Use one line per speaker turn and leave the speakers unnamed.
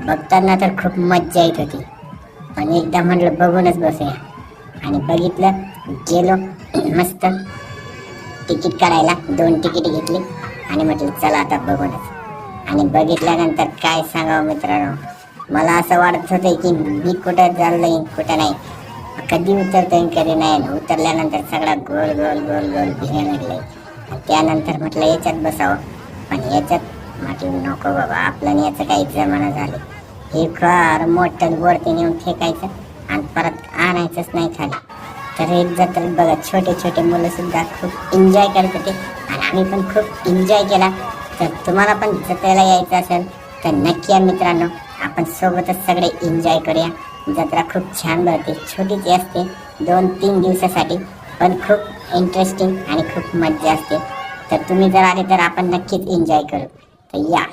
बघताना तर खूप मज्जा येत होती. पण एकदा म्हटलं बघूनच बसूया. आणि बघितलं गेलो मस्त. तिकीट काढायला दोन तिकीट घेतली. आणि म्हटलं चला आता बघूनच. आणि बघितल्यानंतर काय सांगावं मित्रांनो? मला असं वाटत होतं की मी कुठं चाललोय कुठं नाही. कधी उतरतोय कधी नाही. उतरल्यानंतर सगळा गोल गोल गोल गोल भिरायला लागले त्यानंतर म्हटलं याच्यात बसावं. पण याच्यात म्हटलं नको बाबा आपलं याचं काही जमाना झालं. हे फार मोठं वरती नेऊन फेकायचं आणि परत आणायचंच नाही खाली. तर एक जत्रेत बघा छोटे छोटे मुलं सुद्धा खूप एन्जॉय करत होते आणि आम्ही पण खूप एन्जॉय केला. तर तुम्हाला पण जत्रेला यायचं असेल तर नक्की या मित्रांनो आपण सोबतच सगळे एन्जॉय करूया. जत्रा खूप छान भरते छोटीची असते दोन तीन दिवसासाठी पण खूप इंटरेस्टिंग आणि खूप मज्जा असते. तर तुम्ही जर आले तर आपण नक्कीच एन्जॉय करू. तर या